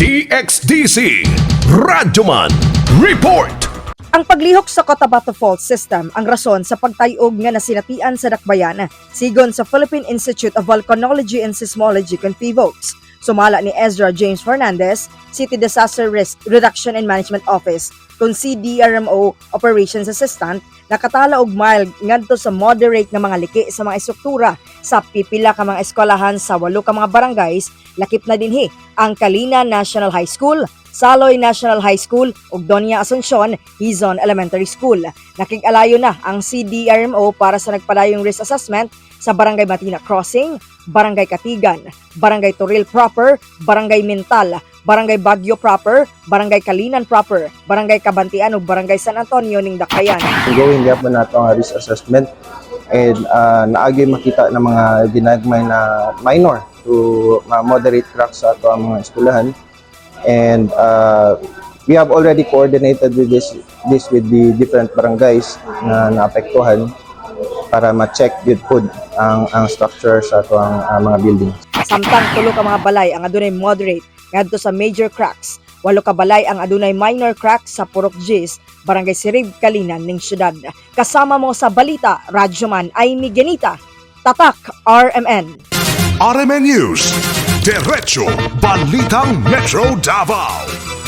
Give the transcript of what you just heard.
DXDC Radyoman Report. Ang paglihok sa Cotabato Fault System ang rason sa pagtayog nga nasinatian sa Dakbayan sigon sa Philippine Institute of Volcanology and Seismology PHIVOLCS. Sumala ni Ezra James Fernandez, City Disaster Risk Reduction and Management Office kung CDRMO Operations Assistant nakatala og mild ngadto sa moderate nga mga liki sa mga estruktura. Sa pipila ka mga eskwelahan sa walo ka mga barangays lakip na dinhi ang Kalina National High School, Saloy National High School ug Doña Asuncion Hizon Elementary School. Nakig-alayo na ang CDRMO para sa nagpadayong risk assessment sa Barangay Matina Crossing, Barangay Katigan, Barangay Toril Proper, Barangay Mintal, Barangay Bagyo Proper, Barangay Kalinan Proper, Barangay Kabantian ug Barangay San Antonio ning Dakayan. Going gyapon nato ang risk assessment and uh, naagi makita ng mga ginagmay na minor to uh, moderate cracks sa ato ang mga eskwelahan and uh, we have already coordinated with this this with the different barangays na naapektuhan para ma-check with food ang ang structure sa ato ang uh, mga buildings. Samtang tulo ka mga balay ang adunay moderate ngadto sa major cracks. Walo ka balay ang adunay minor cracks sa Purok Gis, Barangay Sirib, Kalinan ning syudad. Kasama mo sa balita, Radyoman ay Miguelita. Tatak RMN. RMN News Diretso Balitang Metro Davao